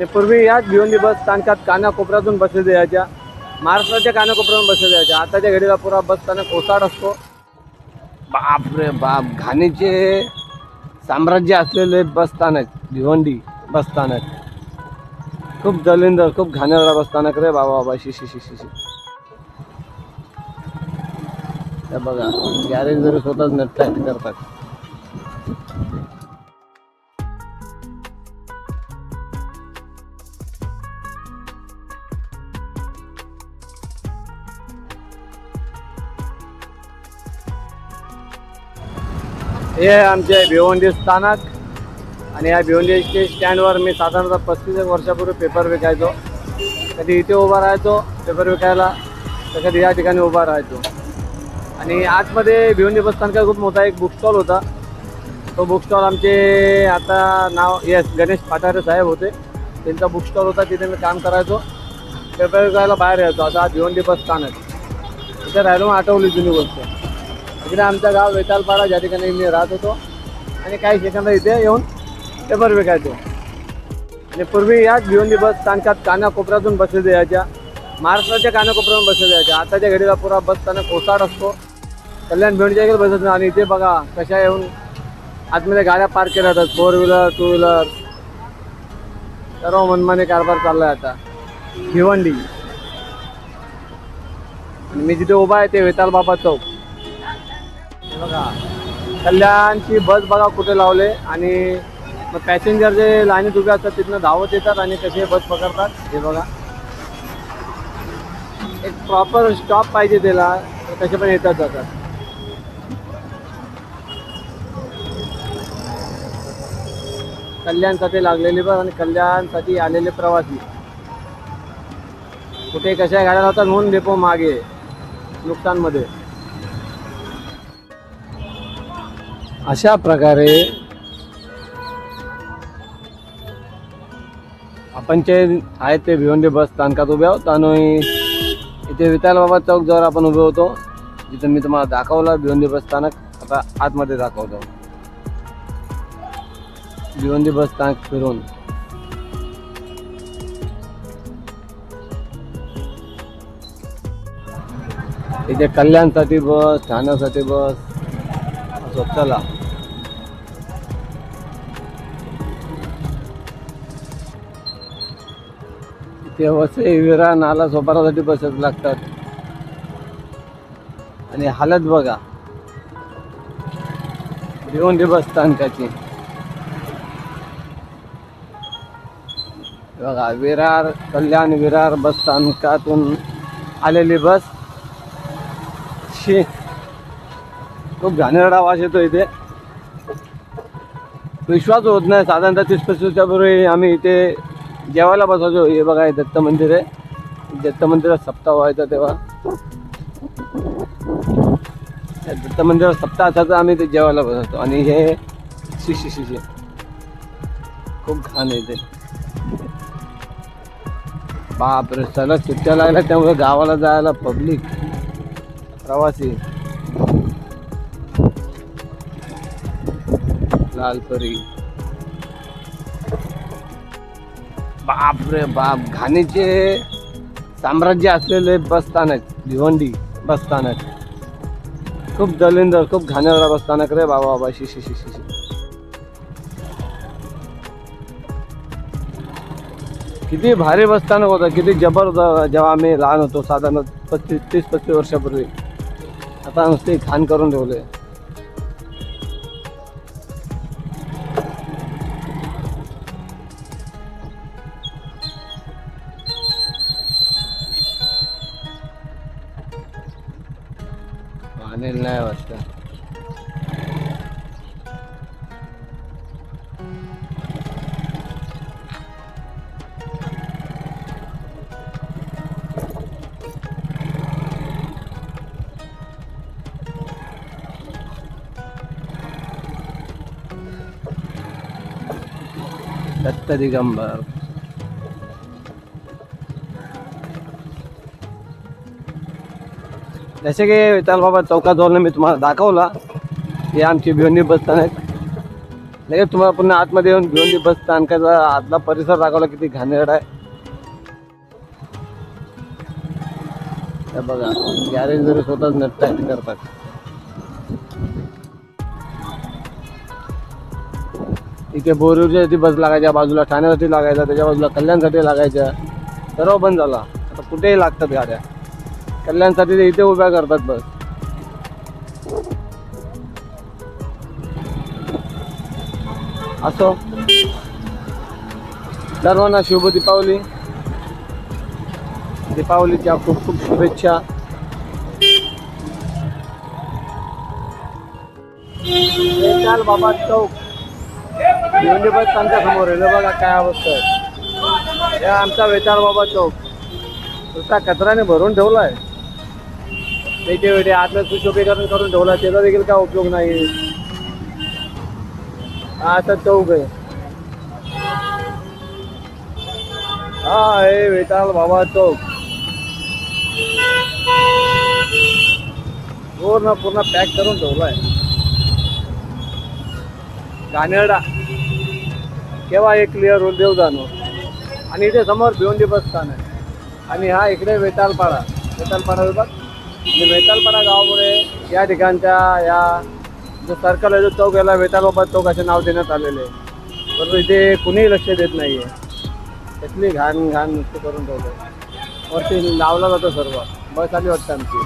आणि पूर्वी याच भिवंडी बस स्थानकात कानाकोपऱ्यातून बसेस यायच्या महाराष्ट्राच्या कानाकोपऱ्यातून बसेस यायच्या आताच्या घडीला पुरा बस स्थानक ओसाड असतो. बाप रे बाप. घाणीचे साम्राज्य असलेले बस स्थानक भिवंडी बस स्थानक. खूप जलिंदर खूप घाणेरडा बसस्थानक रे बाबा बाबा. शी शी शी शी बघा गॅरेज जरी स्वतःच नटतात करतात. हे आहे आमचे भिवंडी स्थानक आणि या भिवंडी स्टँडवर मी साधारणतः पस्तीस एक वर्षापूर्वी पेपर विकायचो. कधी इथे उभा राहायचो पेपर विकायला तर कधी या ठिकाणी उभा राहायचो. आणि आतमध्ये भिवंडी बसस्थानका खूप मोठा एक बुक स्टॉल होता. तो बुक स्टॉल आमचे आता नाव येस गणेश पाठारे साहेब होते. त्यांचा बुक स्टॉल होता तिथे मी काम करायचो. पेपर विकायला बाहेर यायचो आता भिवंडी बस स्थानक. तिथे राहिलो मग आठवली जुनी गोष्ट. इकडे आमचं गाव वेतालपाडा ज्या ठिकाणी मी राहत होतो. आणि काही सेकंद इथे येऊन पेपर विकायचो. आणि पूर्वी याच भिवंडी बस स्थानकात कानाकोपऱ्यातून बसेस यायच्या महाराष्ट्राच्या कानाकोपऱ्यातून बसेस यायच्या आताच्या घडीला पुरा बस स्थानक ओसाड असतो. कल्याण भिवंडीच्या इकडे बसत नाही. आणि इथे बघा कशा येऊन आतमध्ये गाड्या पार्क केल्या जातात. Four wheeler two wheeler. सर्व मनमाने कारभार चालला आहे आता. भिवंडी. आणि मी जिथे उभा आहे ते वेताल बाबा चौक. बघा. कल्याणची बस बघा कुठे लावले आणि मग पॅसेंजर जे लाईनीत उभे असतात तिथनं धावत येतात आणि कसे बस पकडतात. हे बघा. एक प्रॉपर स्टॉप पाहिजे त्याला तसे कसे पण येतात जातात. कल्याणसाठी लागलेले बस आणि कल्याणसाठी आलेले प्रवासी. कुठे कशा गाड्या लावतात म्हणून डेपो मागे नुकसानमध्ये. अशा प्रकारे आपण जे आहे ते भिवंडी बस स्थानकात उभे आहोत आणि इथे विताल बाबा चौक जवळ आपण उभे होतो. जिथं मी तुम्हाला दाखवलं भिवंडी बस स्थानक आता आतमध्ये दाखवतो. भिवंडी बस स्थानक फिरून. इथे कल्याणसाठी बस ठाण्यासाठी बस. असं चला. इथे विरा नाला सोपारासाठी बसत लागतात. आणि हालत बघा. भिवंडी बस स्थानकाची बघा विरार कल्याण विरार बस स्थानकातून आलेली बस. शी खूप घाणेरडा आवाज येतो इथे. विश्वास होत नाही साधारणतः तीस पस्तीसच्या पूर्वी आम्ही इथे जेवायला बसायचो हे बघा हे दत्त मंदिर आहे. दत्त मंदिरात सप्ताह व्हायचा तेव्हा. दत्त मंदिरात सप्ताह असायचा आम्ही ते जेवायला बसायचो. आणि हे शिशी शिशी खूप घाण आहे इथे बापरे सलग सुट्ट्या लागल्या त्यामुळे गावाला जायला पब्लिक प्रवासी. लालपरी. बापरे बाप. घाणीचे साम्राज्य असलेले बसस्थानक भिवंडी बसस्थानक खूप दलिंदर खूप घाणेरडा बसस्थानक रे बाबा बाबा. शी शी शी शी किती भारी बसस्थानक होतं. किती जबरदस्त जेव्हा आम्ही लहान होतो साधारण पस्तीस तीस पस्तीस वर्षापूर्वी. आता नुसते खाण करून ठेवले. अनिल नाही वाटतं दत्त जसे की विठाल बाबा चौकाजवळ मी तुम्हाला दाखवला हे आमची भिवंडी बस आहेत लगेच तुम्हाला पुन्हा आतमध्ये येऊन भिवंडी बसस्थानकाचा आतला परिसर दाखवला किती घाणेरड आहे. बघा गॅरेज जरी स्वतःच नट टाईट करतात. इथे बोरीवरच्या बस लागायच्या बाजूला ठाण्यासाठी लागायचा त्याच्या बाजूला कल्याणसाठी लागायच्या. सर्व बंद झाला. आता कुठेही लागतात गाड्या. कल्याणसाठी ते इथे उभ्या करतात बस. असो. सर्वांना शुभ दीपावली. दीपावलीच्या खूप खूप शुभेच्छा. चाल बाबा चौक. भिवंडी बस आमच्यासमोर आहे. बघा काय अवस्था आहे. आमचा वेताळ बाबा चौक. नुसता कचऱ्याने भरून ठेवला आहे त्याचे वेळे आतलं सुशोभीकरण करून ठेवला त्याचा देखील काय उपयोग नाही. हा चौक आहे. हा हे वेताल बाबा चौक पूर्ण पूर्ण पॅक करून ठेवलाय. घाणेरडा. केव्हा एक क्लिअर होईल देव जाणो. आणि इथे समोर भिवंडी बस स्थान आहे. आणि हा इकडे वेतालपाडा वेतालपाडा विभाग. म्हणजे वेतालपाडा गावामुळे या ठिकाणच्या या जो सर्कल आहे जो चौक याला वेतालबाबा चौक असे नाव देण्यात आलेले आहे. परंतु इथे कुणीही लक्ष देत नाही आहे त्यातली घाण घाण नुसतं करून ठेवलं वरती लावला जातो सर्व. बस आली वाटतं आमची.